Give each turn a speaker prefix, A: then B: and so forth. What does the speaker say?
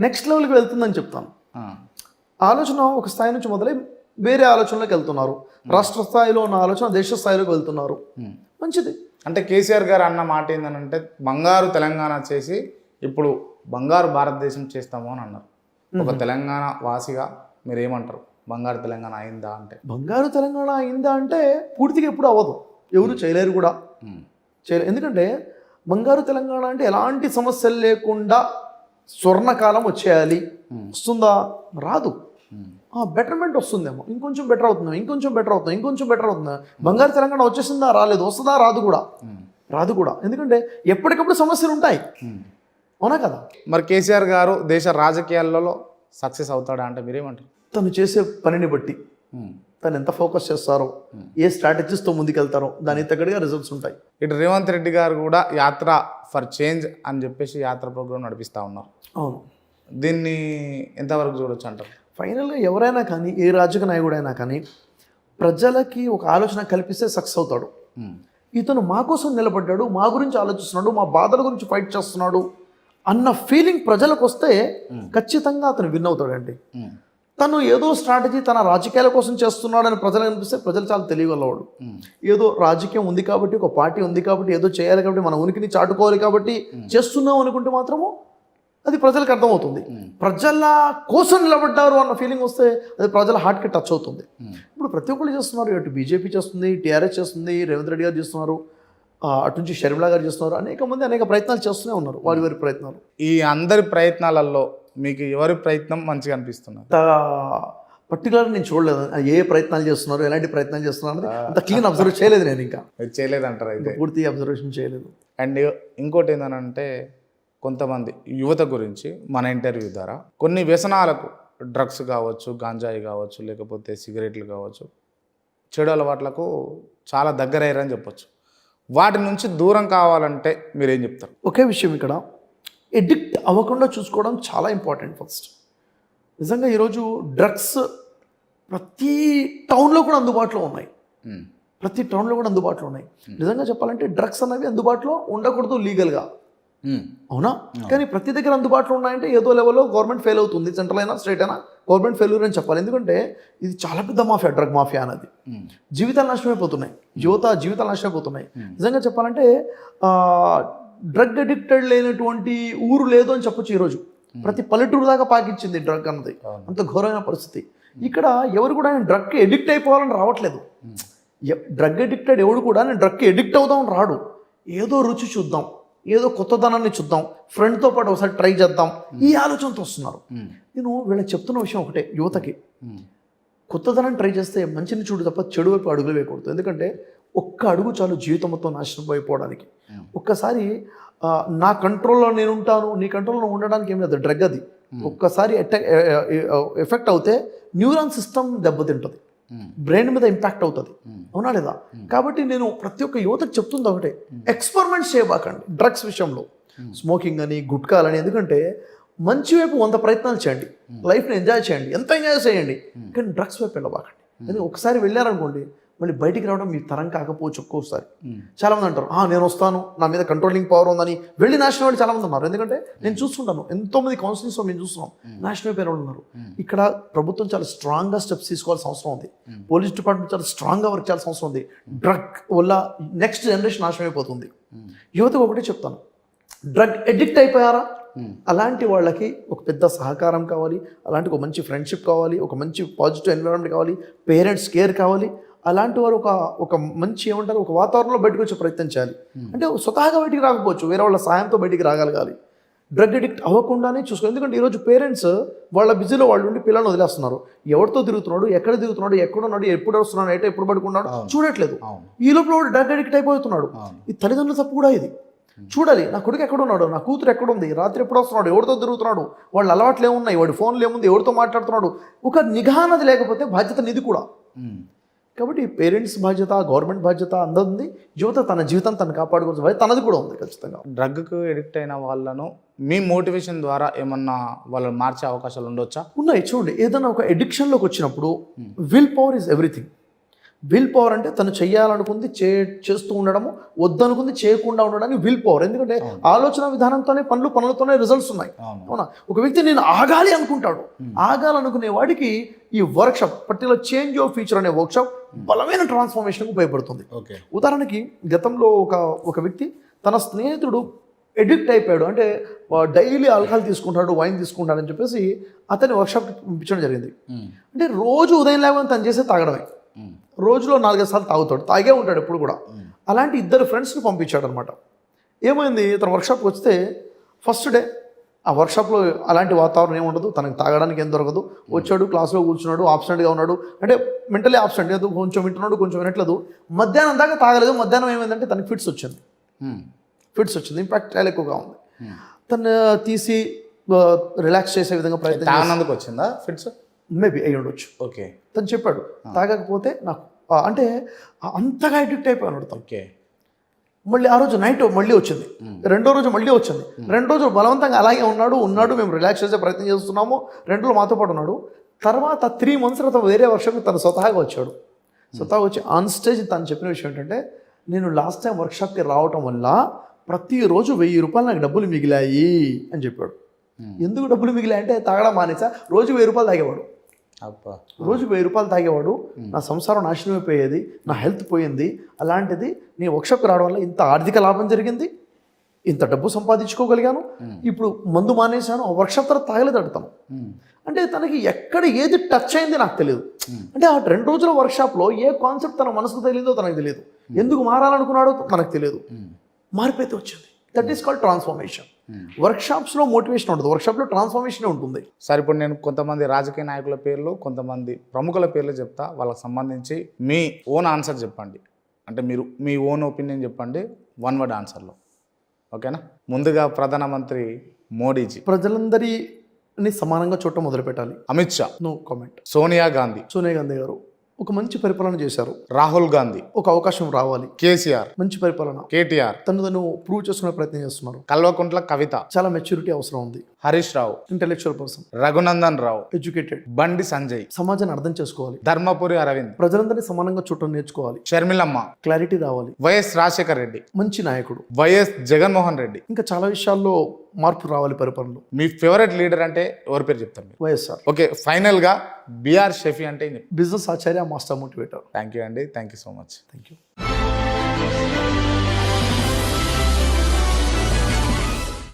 A: Next లెవెల్కి వెళ్తుందని చెప్తాను. ఆలోచన ఒక స్థాయి నుంచి మొదలై వేరే ఆలోచనలోకి వెళ్తున్నారు. రాష్ట్ర స్థాయిలో ఉన్న ఆలోచన దేశ స్థాయిలోకి వెళ్తున్నారు. మంచిది.
B: అంటే కేసీఆర్ గారు అన్న మాట ఏంటంటే బంగారు తెలంగాణ చేసి ఇప్పుడు బంగారు భారతదేశం చేస్తాము అని అన్నారు. ఒక తెలంగాణ వాసిగా మీరు ఏమంటారు బంగారు తెలంగాణ అయిందా అంటే?
A: బంగారు తెలంగాణ అయిందా అంటే పూర్తిగా ఎప్పుడు అవ్వదు. ఎవరు చేయలేరు కూడా. చేయలేరు ఎందుకంటే బంగారు తెలంగాణ అంటే ఎలాంటి సమస్యలు లేకుండా స్వర్ణకాలం వచ్చేయాలి. వస్తుందా? రాదు. బెటర్మెంట్ వస్తుందేమో. ఇంకొంచెం బెటర్ అవుతుంది ఇంకొంచెం బెటర్ అవుతుంది ఇంకొంచెం బెటర్ అవుతుంది బంగారు తెలంగాణ వచ్చేసిందా? రాలేదు. వస్తుందా? రాదు కూడా. రాదు కూడా. ఎందుకంటే ఎప్పటికప్పుడు సమస్యలు ఉంటాయి. అవునా కదా?
B: మరి కేసీఆర్ గారు దేశ రాజకీయాలలో సక్సెస్ అవుతాడా అంటే మీరేమంటారు?
A: తను చేసే పనిని బట్టి. తను ఎంత ఫోకస్ చేస్తారో ఏ స్ట్రాటజీస్తో ముందుకెళ్తారో దానికి తగ్గట్టుగా రిజల్ట్స్ ఉంటాయి.
B: ఇటు రేవంత్ రెడ్డి గారు కూడా యాత్ర ఫర్ చేంజ్ అని చెప్పేసి యాత్ర ప్రోగ్రామ్ నడిపిస్తూ ఉన్నారు.
A: అవును.
B: దీన్ని ఎంతవరకు చూడొచ్చు అంటారు?
A: ఫైనల్గా ఎవరైనా కానీ ఏ రాజకీయ నాయకుడైనా కానీ ప్రజలకి ఒక ఆలోచన కల్పిస్తే సక్సెస్ అవుతాడు.
B: ఉమ్,
A: ఇతను మా కోసం నిలబడ్డాడు మా గురించి ఆలోచిస్తున్నాడు మా బాధల గురించి ఫైట్ చేస్తున్నాడు అన్న ఫీలింగ్ ప్రజలకు వస్తే ఖచ్చితంగా అతను విన్ అవుతాడండి. తను ఏదో స్ట్రాటజీ తన రాజకీయాల కోసం చేస్తున్నాడని ప్రజలకు అనిపిస్తే ప్రజలు చాలా తెలియగలవాడు ఏదో రాజకీయం ఉంది కాబట్టి ఒక పార్టీ ఉంది కాబట్టి ఏదో చేయాలి కాబట్టి మన ఉనికిని చాటుకోవాలి కాబట్టి చేస్తున్నాం అనుకుంటే మాత్రము అది ప్రజలకు అర్థమవుతుంది. ప్రజల కోసం నిలబడ్డారు అన్న ఫీలింగ్ వస్తే అది ప్రజల హార్ట్కి టచ్ అవుతుంది. ఇప్పుడు ప్రతి ఒక్కరు చేస్తున్నారు. ఇటు బీజేపీ చేస్తుంది టీఆర్ఎస్ చేస్తుంది రేవంత్ రెడ్డి గారు చేస్తున్నారు అటు నుంచి షర్మిలా గారు చేస్తున్నారు. అనేక మంది అనేక ప్రయత్నాలు చేస్తూనే ఉన్నారు. వారి వారి ప్రయత్నాలు.
B: ఈ అందరి ప్రయత్నాలలో మీకు ఎవరి ప్రయత్నం మంచిగా అనిపిస్తున్నారు
A: పర్టికులర్ నేను చూడలేదు. ఏ ప్రయత్నాలు చేస్తున్నారు ఎలాంటి ప్రయత్నాలు చేస్తున్నారు అంత క్లీన్ అబ్జర్వ్ చేయలేదు నేను ఇంకా.
B: మీరు చేయలేదంటారు అయితే?
A: పూర్తి అబ్జర్వేషన్ చేయలేదు.
B: అండ్ ఇంకోటి ఏంటంటే కొంతమంది యువత గురించి మన ఇంటర్వ్యూ ద్వారా కొన్ని వ్యసనాలకు డ్రగ్స్ కావచ్చు గాంజాయి కావచ్చు లేకపోతే సిగరెట్లు కావచ్చు చెడు అలవాట్లకు చాలా దగ్గరయ్యారని చెప్పొచ్చు. వాటి నుంచి దూరం కావాలంటే మీరేం చెప్తారు?
A: ఒకే విషయం ఇక్కడ. ఎడిక్ట్ అవ్వకుండా చూసుకోవడం చాలా ఇంపార్టెంట్ ఫస్ట్. నిజంగా ఈరోజు డ్రగ్స్ ప్రతి టౌన్లో కూడా అందుబాటులో ఉన్నాయి. ప్రతి టౌన్లో కూడా అందుబాటులో ఉన్నాయి. నిజంగా చెప్పాలంటే డ్రగ్స్ అనేవి అందుబాటులో ఉండకూడదు లీగల్గా. అవునా? కానీ ప్రతి దగ్గర అందుబాటులో ఉన్నాయంటే ఏదో లెవెల్లో గవర్నమెంట్ ఫెయిల్ అవుతుంది. సెంట్రల్ అయినా స్టేట్ అయినా గవర్నమెంట్ ఫెయిల్యూర్ అని చెప్పాలి. ఎందుకంటే ఇది చాలా పెద్ద మాఫియా డ్రగ్ మాఫియా అనేది. జీవితాలు నాశనమైపోతున్నాయి. యువత జీవితాలు నాశనమైపోతున్నాయి. నిజంగా చెప్పాలంటే డ్రగ్ అడిక్టెడ్ లేనటువంటి ఊరు లేదు అని చెప్పొచ్చు ఈరోజు. ప్రతి పల్లెటూరు దాకా పాకించింది డ్రగ్ అన్నది. అంత ఘోరమైన పరిస్థితి. ఇక్కడ ఎవరు కూడా డ్రగ్కి ఎడిక్ట్ అయిపోవాలని రావట్లేదు. డ్రగ్ అడిక్టెడ్ ఎవడు కూడా నేను డ్రగ్కి ఎడిక్ట్ అవుదాం రాడు. ఏదో రుచి చూద్దాం. ఏదో కొత్తదనాన్ని చూద్దాం. ఫ్రెండ్తో పాటు ఒకసారి ట్రై చేద్దాం. ఈ ఆలోచనతో వస్తున్నారు. నేను వీళ్ళకి చెప్తున్న విషయం ఒకటే యువతకి. కొత్తదనం ట్రై చేస్తే మంచిని చూడు తప్ప చెడు వైపు అడుగులు వేయకూడదు. ఎందుకంటే ఒక్క అడుగు చాలు జీవితం మొత్తం నాశనం అయిపోవడానికి. ఒక్కసారి నా కంట్రోల్లో నేను ఉంటాను నీ కంట్రోల్లో ఉండడానికి ఏం లేదు డ్రగ్ అది. ఒక్కసారి ఎఫెక్ట్ అవుతే న్యూరాన్ సిస్టమ్ దెబ్బతింటుంది. బ్రెయిన్ మీద ఇంపాక్ట్ అవుతుంది. అవునా లేదా? కాబట్టి నేను ప్రతి ఒక్క యువతకు చెప్తుంది ఒకటే ఎక్స్పెరిమెంట్స్ చేయబాకండి. డ్రగ్స్ విషయంలో. స్మోకింగ్ అని గుట్కాలని ఎందుకంటే మంచి వైపు వంద ప్రయత్నాలు చేయండి. లైఫ్ని ఎంజాయ్ చేయండి. ఎంత ఎంజాయ్ చేయండి. కానీ డ్రగ్స్ వైపు వెళ్ళబాకండి. ఎందుకంటే ఒకసారి వెళ్ళారనుకోండి మళ్ళీ బయటికి రావడం మీ తరం కాకపోవచ్చు ఒక్కోసారి.
B: ఉమ్,
A: చాలా మంది అంటారు "ఆ, నేను వస్తాను నా మీద కంట్రోలింగ్ పవర్ ఉందని. వెళ్ళి నాశనం వాళ్ళు చాలా మంది ఉన్నారు. ఎందుకంటే నేను చూస్తుంటాను. ఎంతో మంది కౌన్సిలింగ్స్లో మేము చూస్తున్నాం. నాశనం అయిపోయిన వాళ్ళు ఉన్నారు. ఇక్కడ ప్రభుత్వం చాలా స్ట్రాంగ్గా స్టెప్స్ తీసుకోవాల్సిన అవసరం ఉంది. పోలీస్ డిపార్ట్మెంట్ చాలా స్ట్రాంగ్గా వర్క్ చేయాల్సిన అవసరం ఉంది. డ్రగ్ వల్ల నెక్స్ట్ జనరేషన్ నాశనం అయిపోతుంది యువతకు ఒకటే చెప్తాను. డ్రగ్ ఎడిక్ట్ అయిపోయారా? అలాంటి వాళ్ళకి ఒక పెద్ద సహకారం కావాలి. అలాంటి ఒక మంచి ఫ్రెండ్షిప్ కావాలి. ఒక మంచి పాజిటివ్ ఎన్విరాన్మెంట్ కావాలి. పేరెంట్స్ కేర్ కావాలి. అలాంటి వారు ఒక ఒక మంచి ఏమంటారు ఒక వాతావరణంలో బయటకు వచ్చే ప్రయత్నం చేయాలి. అంటే స్వతహాగా బయటికి రాకపోవచ్చు వేరే వాళ్ళ సాయంతో బయటికి రాగలగాలి. డ్రగ్ అడిక్ట్ అవ్వకుండానే చూసుకోవాలి ఎందుకంటే ఈరోజు పేరెంట్స్ వాళ్ళ బిజీలో వాళ్ళు ఉండి పిల్లల్ని వదిలేస్తున్నారు. ఎవరితో తిరుగుతున్నాడు ఎక్కడ తిరుగుతున్నాడు ఎక్కడ ఉన్నాడు ఎప్పుడు వస్తున్నాడు ఎట ఎప్పుడు పడుకున్నాడు చూడట్లేదు. ఈ లోపల వాడు డ్రగ్ అడిక్ట్ అయిపోతున్నాడు. ఈ తల్లిదండ్రుల తప్పు కూడా ఇది. చూడాలి నా కొడుకు ఎక్కడ ఉన్నాడు నా కూతురు ఎక్కడ ఉంది రాత్రి ఎప్పుడు వస్తున్నాడు ఎవరితో తిరుగుతున్నాడు వాళ్ళ అలవాట్లు ఏమున్నాయి వాడి ఫోన్లు ఏముంది ఎవరితో మాట్లాడుతున్నాడు. ఒక నిఘా అన్నది లేకపోతే బాధ్యత నిధి కూడా.
B: ఉమ్,
A: కాబట్టి పేరెంట్స్ బాధ్యత గవర్నమెంట్ బాధ్యత అందరిది. యువత తన జీవితం తను కాపాడుకోవాల్సిన తనది కూడా ఉంది ఖచ్చితంగా.
B: డ్రగ్కు ఎడిక్ట్ అయిన వాళ్ళను మీ మోటివేషన్ ద్వారా ఏమన్నా వాళ్ళు మార్చే అవకాశాలు ఉండొచ్చా?
A: ఉన్నాయి. చూడండి ఏదైనా ఒక ఎడిక్షన్లోకి వచ్చినప్పుడు will power is everything. Will power అంటే తను చేయాలనుకుంది చే చేస్తూ ఉండడము వద్దనుకుంది చేయకుండా ఉండడానికి విల్ పవర్. ఎందుకంటే ఆలోచన విధానంతోనే పనులు పనులతోనే రిజల్ట్స్ ఉన్నాయి.
B: అవును.
A: ఒక వ్యక్తి నేను ఆగాలి అనుకుంటాడు. ఆగాలనుకునే వాడికి ఈ workshop particular change of future అనే వర్క్షాప్ బలమైన ట్రాన్స్ఫర్మేషన్కి ఉపయోగపడుతుంది. ఉదాహరణకి గతంలో ఒక ఒక వ్యక్తి తన స్నేహితుడు ఎడిక్ట్ అయిపోయాడు. అంటే డైలీ ఆల్కహాల్ తీసుకుంటాడు వైన్ తీసుకుంటాడని చెప్పేసి అతని వర్క్షాప్కి పంపించడం జరిగింది. అంటే రోజు ఉదయం లేవని తను చేసే తాగడమే. రోజులో నాలుగైదు సార్లు తాగుతాడు. తాగే ఉంటాడు ఎప్పుడు కూడా. అలాంటి ఇద్దరు ఫ్రెండ్స్ని పంపించాడు అనమాట ఏమైంది? తన వర్క్షాప్కి వస్తే ఫస్ట్ డే ఆ వర్క్షాప్లో అలాంటి వాతావరణం ఏమి ఉండదు. తనకి తాగడానికి ఏం దొరకదు. వచ్చాడు క్లాస్లో కూర్చున్నాడు ఆబ్సెంట్గా ఉన్నాడు. అంటే మెంటలీ ఆబ్సెంట్. ఏదో కొంచెం వింటున్నాడు కొంచెం వినట్లేదు. మధ్యాహ్నం దాకా తాగలేదు. మధ్యాహ్నం ఏమైందంటే తనకి ఫిట్స్ వచ్చింది. ఫిట్స్ వచ్చింది. ఇంపాక్ట్ చాలా ఎక్కువగా ఉంది. తను తీసి రిలాక్స్ చేసే విధంగా ప్రయత్నం
B: తాగనందుకు వచ్చిందా ఫిట్స్?
A: మేబీ అయి ఉండొచ్చు.
B: ఓకే.
A: తను చెప్పాడు తాగకపోతే నాకు అంటే అంతగా అడిక్ట్ అయిపోయాడు తను.
B: ఓకే.
A: మళ్ళీ ఆ రోజు నైట్ మళ్ళీ వచ్చింది. రెండో రోజు మళ్ళీ వచ్చింది. రెండు రోజులు బలవంతంగా అలాగే ఉన్నాడు ఉన్నాడు మేము రిలాక్స్ చేసే ప్రయత్నం చేస్తున్నాము. రెండు రోజులు మాతో పాటు ఉన్నాడు. తర్వాత త్రీ మంత్స్ తర్వాత వేరే వర్షం తను స్వతహాగా వచ్చాడు. స్వతహాగా వచ్చి ఆన్ స్టేజ్ తను చెప్పిన విషయం ఏంటంటే నేను లాస్ట్ టైం వర్క్షాప్కి రావటం వల్ల ప్రతిరోజు వెయ్యి రూపాయలు నాకు డబ్బులు మిగిలాయి అని చెప్పాడు. ఎందుకు డబ్బులు మిగిలాయి అంటే తాగడం మానేసా? రోజు వెయ్యి రూపాయలు తాగేవాడు. రోజు వెయ్యి రూపాయలు తాగేవాడు నా సంసారం నాశనం అయిపోయేది నా హెల్త్ పోయింది అలాంటిది నీ వర్క్షాప్కి రావడం వల్ల ఇంత ఆర్థిక లాభం జరిగింది ఇంత డబ్బు సంపాదించుకోగలిగాను ఇప్పుడు మందు మానేశాను ఆ వర్క్షాప్ తర్వాత తాగలేదు అడుగుతాను అంటే తనకి ఎక్కడ ఏది టచ్ అయింది నాకు తెలియదు. అంటే ఆ రెండు రోజుల వర్క్షాప్లో ఏ కాన్సెప్ట్ తన మనసుకు తెలియదో తనకు తెలియదు. ఎందుకు మారాలనుకున్నాడో మనకు తెలియదు. మార్పైతే వచ్చింది. దట్ ఈస్ కాల్డ్ ట్రాన్స్ఫర్మేషన్ వర్క్షాప్స్లో మోటివేషన్ ఉండదు వర్క్షాప్లో ట్రాన్స్ఫర్మేషన్ ఉంటుంది.
B: సరే ఇప్పుడు నేను కొంతమంది రాజకీయ నాయకుల పేర్లు కొంతమంది ప్రముఖుల పేర్లు చెప్తా. వాళ్ళకి సంబంధించి మీ ఓన్ ఆన్సర్ చెప్పండి. అంటే మీరు మీ ఓన్ ఒపీనియన్ చెప్పండి వన్ వర్డ్ ఆన్సర్లో ఓకేనా ముందుగా ప్రధానమంత్రి మోడీజీ.
A: ప్రజలందరిని సమానంగా చూడటం మొదలు పెట్టాలి
B: Amit Shah.
A: No comment
B: Sonia Gandhi.
A: Sonia Gandhi గారు. ఒక మంచి పరిపాలన చేశారు.
B: రాహుల్ గాంధీ.
A: ఒక అవకాశం రావాలి.
B: కేసీఆర్.
A: మంచి పరిపాలన.
B: కేటీఆర్.
A: తను తను ప్రూవ్ చేసుకునే ప్రయత్నం చేస్తున్నారు.
B: కల్వకుంట్ల కవిత.
A: చాలా మెచ్యూరిటీ అవసరం ఉంది.
B: Harish Rao.
A: Intellectual person
B: Raghunandan Rao.
A: Educated
B: Bandi Sanjay.
A: సమాజాన్ని అర్థం చేసుకోవాలి.
B: ధర్మపురి అరవింద్.
A: ప్రజలందరినీ సమానంగా చూడటం నేర్చుకోవాలి.
B: షర్మిలమ్మ.
A: క్లారిటీ రావాలి.
B: వైఎస్ రాజశేఖర్ రెడ్డి.
A: మంచి నాయకుడు.
B: వైఎస్ జగన్మోహన్ రెడ్డి.
A: ఇంకా చాలా విషయాల్లో మార్పు రావాలి పరిపాలనలో.
B: మీ ఫేవరెట్ లీడర్ అంటే ఎవరి పేరు చెప్తారు మీరు?
A: వైఎస్ఆర్.
B: ఓకే ఫైనల్గా బిఆర్ షెఫీ అంటే
A: business acharya master motivator.
B: Thank you అండి thank you so much.
A: Thank you